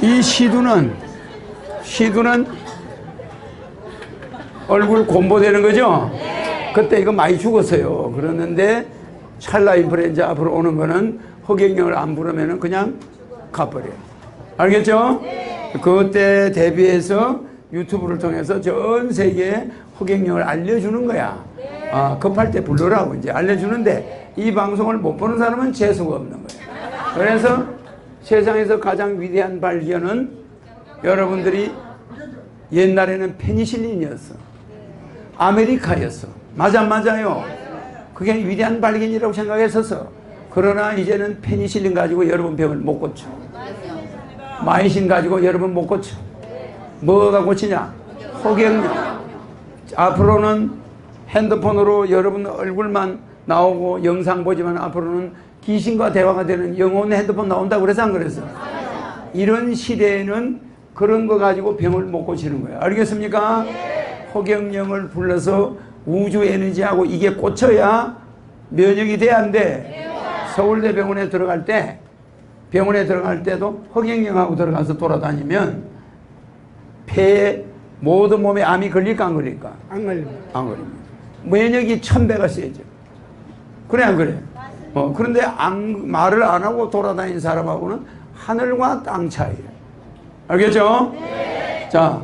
이 시두는 시두는 얼굴 곰보되는 거죠? 그때 이거 많이 죽었어요. 그러는데 찰나 인플루엔자 앞으로 오는 거는 허경영을 안 부르면은 그냥 가버려요. 알겠죠? 그때 대비해서 유튜브를 통해서 전 세계에 허경영을 알려주는 거야. 아, 급할 때 불러라고 이제 알려주는데 이 방송을 못 보는 사람은 재수가 없는 거예요. 그래서 세상에서 가장 위대한 발견은 여러분들이 옛날에는 페니실린이었어. 아메리카였어. 맞아, 맞아요. 그게 위대한 발견이라고 생각했었어. 그러나 이제는 페니실린 가지고 여러분 병을 못 고쳐. 마이신 가지고 여러분 못 고쳐. 뭐가 고치냐? 호경련. 앞으로는 핸드폰으로 여러분 얼굴만 나오고 영상 보지만 앞으로는 귀신과 대화가 되는 영혼 핸드폰 나온다고 그래서 안 그랬어? 이런 시대에는 그런 거 가지고 병을 못 고치는 거예요. 알겠습니까? 호경령을 불러서 우주 에너지하고 이게 꽂혀야 면역이 돼야 안 돼. 서울대 병원에 들어갈 때 병원에 들어갈 때도 허경영하고 들어가서 돌아다니면 폐에 모든 몸에 암이 걸릴까 안 걸릴까? 안 걸립니다. 안 걸립니다. 면역이 천 배가 세죠. 그래 안 그래? 어, 그런데 안, 말을 안 하고 돌아다니는 사람하고는 하늘과 땅 차이예요. 알겠죠? 자,